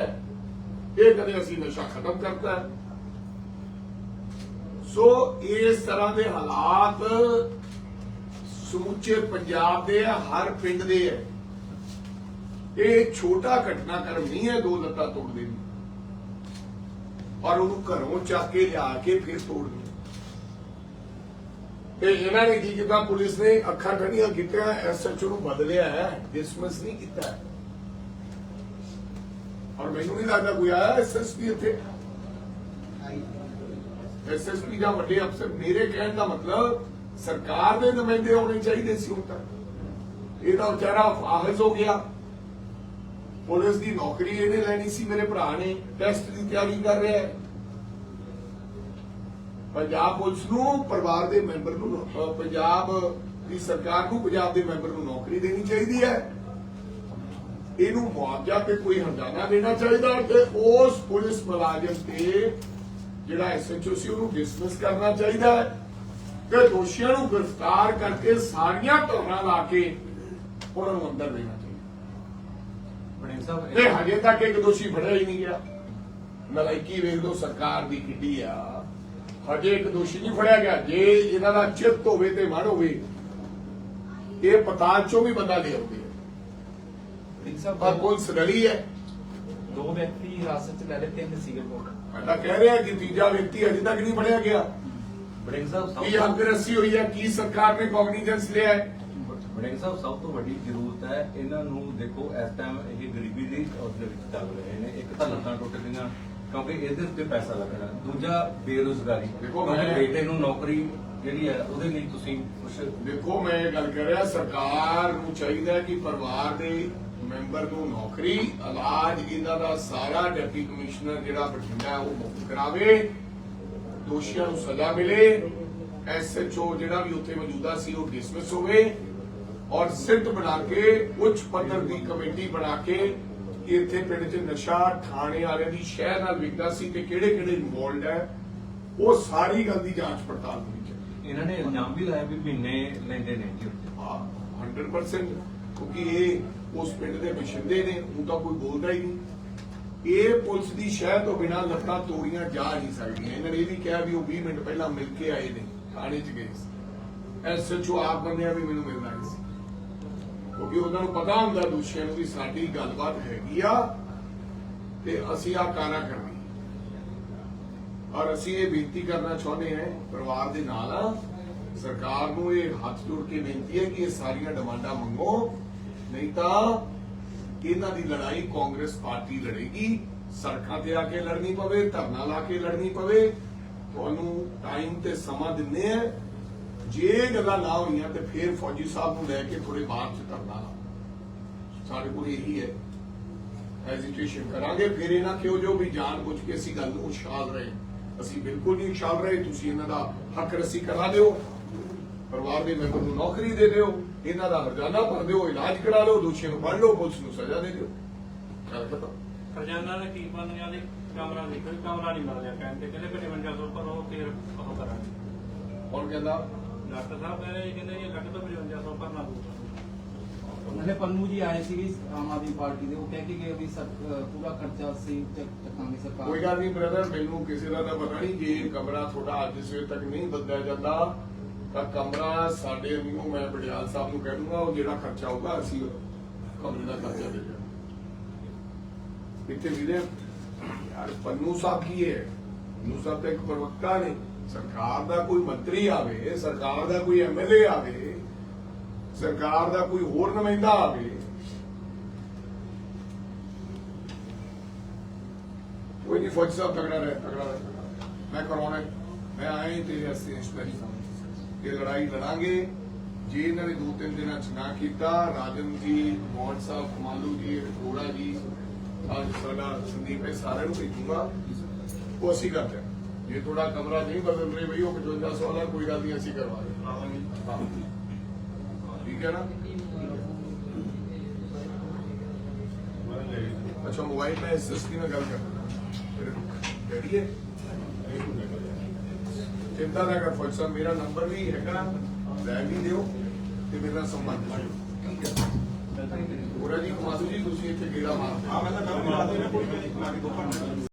ਇਹ ਕਦੇ ਅਸੀਂ ਨਸ਼ਾ ਖਤਮ ਕਰਤਾ ਹੈ। ਸੋ ਇਸ ਤਰ੍ਹਾਂ ਦੇ ਹਾਲਾਤ ਸਮੁੱਚੇ ਪੰਜਾਬ ਦੇ ਹਰ ਪਿੰਡ ਦੇ ਹੈ ਇਹ ਛੋਟਾ ਘਟਨਾਕ੍ਰਮ ਨਹੀਂ ਹੈ, ਦੋ ਲੱਤਾਂ ਤੋੜਦੇ ਨੂੰ। ਔਰ ਉਹਨੂੰ ਘਰੋਂ ਚੱਕ ਕੇ ਲਿਆ ਕੇ ਫਿਰ ਤੋੜ ਦਿਓ ਤੇ ਇਹਨਾਂ ਨੇ ਕੀ ਕੀਤਾ? ਪੁਲਿਸ ਨੇ ਅੱਖਾਂ ਠੰਡੀਆਂ ਕੀਤੀਆਂ ਐਸਐਚਓ ਨੂੰ ਬਦਲਿਆ ਹੈ ਡਿਸਮਿਸ ਨਹੀਂ ਕੀਤਾ ਮੈਨੂੰ ਨਹੀਂ ਲੱਗਦਾ ਕੋਈ ਆਇਆ ਐਸਐਸਪੀ ਇੱਥੇ। ਐਸਐਸਪੀ ਦਾ ਵੱਡੇ ਅਫਸਰ, ਮੇਰੇ ਕਹਿਣ ਦਾ ਮਤਲਬ ਸਰਕਾਰ ਦੇ ਨੁਮਾਇੰਦੇ ਹੋਣੇ ਚਾਹੀਦੇ ਸੀ ਹੁਣ ਇਹ ਤਾਂ ਵਿਚਾਰਾ ਫਾਹਿਜ਼ ਹੋ ਗਿਆ। ਪੁਲਿਸ ਦੀ ਨੌਕਰੀ ਇਹਨੇ ਲੈਣੀ ਸੀ, ਮੇਰੇ ਭਰਾ ਨੇ। ਟੈਸਟ ਦੀ ਤਿਆਰੀ ਕਰ ਰਿਹਾ ਹੈ। ਪੰਜਾਬ ਪੁਲਿਸ ਨੂੰ ਪਰਿਵਾਰ ਦੇ ਮੈਂਬਰ ਨੂੰ ਪੰਜਾਬ ਦੀ ਸਰਕਾਰ ਨੂੰ ਪੰਜਾਬ ਦੇ ਮੈਂਬਰ ਨੂੰ ਨੌਕਰੀ ਦੇਣੀ ਚਾਹੀਦੀ ਹੈ। ਇਹਨੂੰ ਮੁਆਵਜ਼ਾ ਤੇ ਕੋਈ ਹਰਜਾਨਾ ਦੇਣਾ ਚਾਹੀਦਾ ਤੇ ਉਸ ਪੁਲਿਸ ਮੁਲਾਜ਼ਮ ਤੇ ਜਿਹੜਾ ਐਸਐਚਓ ਸੀ ਉਹਨੂੰ ਡਿਸਮਿਸ ਕਰਨਾ ਚਾਹੀਦਾ ਹੈ। ਤੇ ਦੋਸ਼ੀਆਂ ਨੂੰ ਗ੍ਰਿਫਤਾਰ ਕਰਕੇ ਸਾਰੀਆਂ ਧੋਰਨਾਂ ਲਾ ਕੇ ਉਹਨਾਂ ਨੂੰ ਅੰਦਰ ਦੇਣਾ ਚਾਹੀਦਾ। ਬੜੇ ਸਾਹਿਬ ਤੇ ਹਜੇ ਤੱਕ ਇੱਕ ਦੋਸ਼ੀ ਫੜਿਆ ਹੀ ਨਹੀਂ ਗਿਆ। ਨਲਾਇਕੀ ਵੇਖ ਲਓ ਸਰਕਾਰ ਦੀ ਕਿੱਡੀ ਆ। ਹਜੇ ਇੱਕ ਦੋਸ਼ੀ ਨਹੀਂ ਫੜਿਆ ਗਿਆ। ਜੇ ਇਹਨਾਂ ਦਾ ਚਿੱਤ ਹੋਵੇ ਤੇ ਮਨ ਹੋਵੇ ਇਹ ਪਤਾਲ ਚੋਂ ਵੀ ਬੰਦਾ ਲੈ ਆਉਂਦੇ ਆ। ਬੜਿੰਗ ਪਰ ਸਾਹਿਬ ਪੁਲਿਸ ਰਲੀ ਹੈ। ਦੋ ਵਿਅਕਤੀ ਹਿਰਾਸਤ ਚ ਲੈ ਲਏ ਤਿੰਨ ਸੀਗੇ ਕੋਲ। ਸਾਡਾ ਕਹਿ ਰਿਹਾ ਕਿ ਤੀਜਾ ਵਿਅਕਤੀ ਅਜੇ ਤੱਕ ਨਹੀਂ ਫੜਿਆ ਗਿਆ। ਬੜਿੰਗ ਸਾਹਿਬ ਕੀ ਰੱਸੀ ਹੋਈ ਹੈ ਕੀ ਸਰਕਾਰ ਨੇ ਕੌਗਨੀਜੈਂਸ ਲਿਆ ਹੈ? ਵੜਿੰਗ ਸਾਹਿਬ ਸਭ ਤੋਂ ਵੱਡੀ ਜ਼ਰੂਰਤ ਹੈ ਇਹਨਾਂ ਨੂੰ ਦੇਖੋ ਇਸ ਟਾਈਮ ਇਹ ਗਰੀਬੀ ਦੀ ਉਹਦੇ ਵਿੱਚ ਚੱਲ ਰਹੇ ਨੇ। ਇੱਕ ਤਾਂ ਲੱਤਾਂ ਟੁੱਟ ਗਈਆਂ ਕਿਉਂਕਿ ਇਹਦੇ ਉੱਤੇ ਪੈਸਾ ਲੱਗਣਾ। ਦੂਜਾ ਬੇਰੁਜ਼ਗਾਰੀ। ਦੇਖੋ ਮੈਂ- ਬੇਟੇ ਨੂੰ ਨੌਕਰੀ ਜਿਹੜੀ ਹੈ, ਉਹਦੇ ਲਈ ਤੁਸੀਂ ਕੁਝ ਦੇਖੋ, ਮੈਂ ਇਹ ਗੱਲ ਕਰ ਰਿਹਾ, ਸਰਕਾਰ ਨੂੰ ਚਾਹੀਦਾ ਕਿ ਪਰਿਵਾਰ ਦੇ ਮੈਂਬਰ ਨੂੰ ਨੌਕਰੀ, ਇਲਾਜ, ਇਹਨਾਂ ਦਾ ਸਾਰਾ ਡਿਪਟੀ ਕਮਿਸ਼ਨਰ ਜਿਹੜਾ ਬਠਿੰਡਾ ਉਹ ਮੁਕਤ ਕਰਾਵੇ, ਦੋਸ਼ੀਆਂ ਨੂੰ ਸਜ਼ਾ ਮਿਲੇ ਐਸਐਚਓ ਜਿਹੜਾ ਵੀ ਉੱਥੇ ਮੌਜੂਦਾ ਸੀ, ਉਹ ਡਿਸਮਿਸ ਹੋਵੇ, ਔਰ ਸਿੱਧ ਬਣਾ ਕੇ, ਉੱਚ ਪੱਧਰ ਦੀ ਕਮੇਟੀ ਬਣਾ ਕੇ ਇੱਥੇ ਪਿੰਡ 'ਚ ਨਸ਼ਾ ਥਾਣੇ ਵਾਲਿਆਂ ਦੀ ਸ਼ਹਿਰ ਨਾਲ ਵਿਕਦਾ ਸੀ ਤੇ ਕਿਹੜੇ ਕਿਹੜੇ ਇਨਵੋਲਡ ਹੈ, ਉਹ ਸਾਰੀ ਗੱਲ ਦੀ ਜਾਂਚ ਪੜਤਾਲ ਹੋਈ ਇਹਨਾਂ ਨੇ ਇਲਜ਼ਾਮ ਵੀ ਲਾਇਆ ਵੀ ਮਹੀਨੇ ਲੈਂਦੇ ਨੇ ਜੀ ਹਾਂ 100% ਕਿਉਂਕਿ ਇਹ ਉਸ ਪਿੰਡ ਦੇ ਵਸਿੰਦੇ ਨੇ ਉਹ ਤਾਂ ਕੋਈ ਬੋਲਦਾ ਹੀ ਨਹੀਂ। ਇਹ ਪੁਲਿਸ ਦੀ ਸ਼ਹਿ ਤੋਂ ਬਿਨਾਂ ਲੱਤਾਂ ਤੋੜੀਆਂ ਜਾ ਨਹੀਂ ਸਕਦੀਆਂ। ਇਹਨਾਂ ਨੇ ਇਹ ਵੀ ਕਿਹਾ ਵੀ ਉਹ 20 ਮਿੰਟ ਪਹਿਲਾਂ ਮਿਲ ਕੇ ਆਏ ਨੇ, ਥਾਣੇ 'ਚ ਗਏ ਸੀ। ਐਸਐਚਓ ਆਪ ਬੰਦਿਆ ਵੀ ਮੈਨੂੰ ਮਿਲਣਾ ਸੀ। ਕਿਉਂਕਿ ਉਹਨਾਂ ਨੂੰ ਪਤਾ ਹੁੰਦਾ ਦੋਸ਼ੀਆਂ ਨੂੰ ਵੀ ਸਾਡੀ ਗੱਲਬਾਤ ਹੈਗੀ ਆ ਤੇ ਅਸੀਂ ਆ ਕਾਰਾ ਕਰਨੀ? ਔਰ ਅਸੀਂ ਇਹ ਬੇਨਤੀ ਕਰਨਾ ਚਾਹੁੰਦੇ ਹਾਂ, ਪਰਿਵਾਰ ਦੇ ਨਾਲ ਆ, ਸਰਕਾਰ ਨੂੰ ਇਹ ਹੱਥ ਜੋੜ ਕੇ ਬੇਨਤੀ ਹੈ ਕਿ ਇਹ ਸਾਰੀਆਂ ਡਿਮਾਂਡਾਂ ਮੰਗੋ, ਨਹੀਂ ਤਾਂ ਇਹਨਾਂ ਦੀ ਲੜਾਈ ਕਾਂਗਰਸ ਪਾਰਟੀ ਲੜੇਗੀ, ਸੜਕਾਂ ਤੇ ਆ ਕੇ ਲੜਨੀ ਪਵੇ, ਧਰਨਾ ਲਾ ਕੇ ਲੜਨੀ ਪਵੇ। ਤੁਹਾਨੂੰ ਟਾਈਮ ਤੇ ਸਮਾਂ ਦਿੰਨੇ ਆ ਜੇ ਗੱਲਾਂ ਨਾ ਹੋਈਆਂ ਤੇ ਫਿਰ ਫੌਜੀ ਸਾਹਿਬ ਨੂੰ ਲੈ ਕੇ ਥੋੜੇ ਬਾਅਦ ਚ ਧਰਨਾ ਲਾ ਸਾਡੇ ਕੋਲ ਇਹੀ ਹੈ। ਹੈਜ਼ਿਟੇਸ਼ਨ ਕਰਾਂਗੇ, ਫਿਰ ਇਹਨਾਂ ਕਿਉਂ ਜੋ ਵੀ ਜਾਣ ਪੁੱਛ ਕੇ ਅਸੀਂ ਗੱਲ ਨੂੰ ਉਛਾਲ ਰਹੇ ਅਸੀਂ ਬਿਲਕੁਲ ਨਹੀਂ ਉਛਾਲ ਰਹੇ ਤੁਸੀਂ ਇਹਨਾਂ ਦਾ ਹੱਕ ਰਸੀ ਕਰਾ ਦਿਓ। ਪਰਿਵਾਰ ਦੇ ਮੈਂਬਰ ਨੂੰ ਨੌਕਰੀ ਦੇ ਦਿਓ ਇਹਨਾਂ ਦਾ ਹਰਜਾਨਾ ਭਰ ਦਿਓ ਇਲਾਜ ਕਰਾ ਲਓ ਦੋਸ਼ੀਆਂ ਨੂੰ ਫੜ ਲਓ ਪੁਲਿਸ ਨੂੰ ਸਜ਼ਾ ਦੇ ਦਿਓ। ਗੱਲ ਖਤਮ। ਖਜ਼ਾਨਾ ਨੇ ਕੀ ਬੰਦੀਆਂ ਦੇ ਕਮਰਾ ਨਹੀਂ ਕੋਈ ਕਮਰਾ ਨਹੀਂ ਮਿਲ ਰਿਹਾ ਕਹਿੰਦੇ ਕਹਿੰਦੇ 5500 ਪਰ ਉਹ ਫਿਰ ਉਹ ਕਰਾਂਗੇ। ਹੁਣ ਕਹਿੰਦਾ? ਡਾਕਟਰ ਸਾਹਿਬ ਕਹਿ ਰਹੇ ਕਹਿੰਦੇ ਇਹ ਲੱਗ ਤੋਂ 5500 ਭਰਨਾ ਪਊਗਾ ਨਾਲੇ ਪੰਨੂ ਜੀ ਆਏ ਸੀਗੇ ਆਮ ਆਦਮੀ ਪਾਰਟੀ ਦੇ, ਉਹ ਕਹਿ ਕੇ ਗਏ ਵੀ ਸਰ ਪੂਰਾ ਖਰਚਾ ਅਸੀਂ ਚੱਕਾਂਗੇ ਸਰਕਾਰ। ਕੋਈ ਗੱਲ ਨਹੀਂ ਬ੍ਰਦਰ ਮੈਨੂੰ ਕਿਸੇ ਦਾ ਤਾਂ ਪਤਾ ਨਹੀਂ, ਜੇ ਕਮਰਾ ਤੁਹਾਡਾ ਅੱਜ ਸਵੇਰ ਤੱਕ ਨਹੀਂ ਬਦਲਿਆ ਜਾਂਦਾ, ਤਾਂ ਕਮਰਾ ਸਾਡੇ ਨੂੰ ਮੈਂ ਬੜਿਆਲ ਸਾਹਿਬ ਨੂੰ ਕਹਿ ਦੂੰਗਾ, ਉਹ ਜਿਹੜਾ ਖਰਚਾ ਹੋਊਗਾ ਅਸੀਂ ਕਮਰੇ ਦਾ ਖਰਚਾ ਦੇ ਦਿਆਂਗੇ। ਇੱਥੇ ਵੀਰੇ, ਯਾਰ ਪੰਨੂ ਸਾਹਿਬ ਕੀ ਹੈ? ਪੰਨੂ ਸਾਹਿਬ ਤਾਂ ਇੱਕ ਪ੍ਰਵਕਤਾ ਨੇ। ਸਰਕਾਰ ਦਾ ਕੋਈ ਮੰਤਰੀ ਆਵੇ, ਸਰਕਾਰ ਦਾ ਕੋਈ ਐਮਐਲਏ ਆਵੇ ਸਰਕਾਰ ਦਾ ਕੋਈ ਹੋਰ ਨੁਮਾਇੰਦਾ ਆਵੇ। ਕੋਈ ਨਹੀਂ ਫੌਜ ਸਾਹਿਬ ਤਗੜਾ ਰਹੇ ਤਗੜਾ ਰਹੇ ਮੈਂ ਕਰਾਉਣਾ ਮੈਂ ਆਏ ਤੇਰੇ ਵਾਸਤੇ ਇਸ਼ਤਰੀ ਇਹ ਲੜਾਈ ਲੜਾਂਗੇ। ਜੇ ਇਹਨਾਂ ਨੇ ਦੋ ਤਿੰਨ ਦਿਨਾਂ ਚ ਨਾ ਕੀਤਾ, ਰਾਜਨ ਜੀ, ਮੋਹਨ ਸਾਹਿਬ, ਕਮਾਲੂ ਜੀ ਅਰੋੜਾ ਜੀ, ਅੱਜ ਸਾਡਾ ਸੰਦੀਪ ਇਹ ਸਾਰਿਆਂ ਨੂੰ ਭੇਜੂਗਾ। ਉਹ ਅਸੀਂ ਕਰਦੇ ਹਾਂ। ਜੇ ਤੁਹਾਡਾ ਕਮਰਾ ਨਹੀਂ ਬਦਲ ਰਹੇ ਬਈ, ਉਹ 55 ਵਾਲਾ, ਕੋਈ ਗੱਲ ਨਹੀਂ, ਅਸੀਂ ਕਰਵਾ ਦੇ ਹਾਂ ਠੀਕ ਹੈ ਨਾ ਅੱਛਾ ਮੋਬਾਈਲ ਮੈਂ ਐਸਐਸਪੀ ਨਾਲ ਗੱਲ ਕਰਦਾ ਕਰੀਏ ਚਿੰਤਾ ਨਾ ਕਰ ਫੌਜ ਸਾਹਿਬ ਮੇਰਾ ਨੰਬਰ ਵੀ ਹੈਗਾ ਲੈ ਵੀ ਦਿਓ ਤੇ ਮੇਰਾ ਸੰਬੰਧ ਠੀਕ ਹੈ ਹੋਰਾ ਜੀ ਮਾਸੂ ਜੀ ਤੁਸੀਂ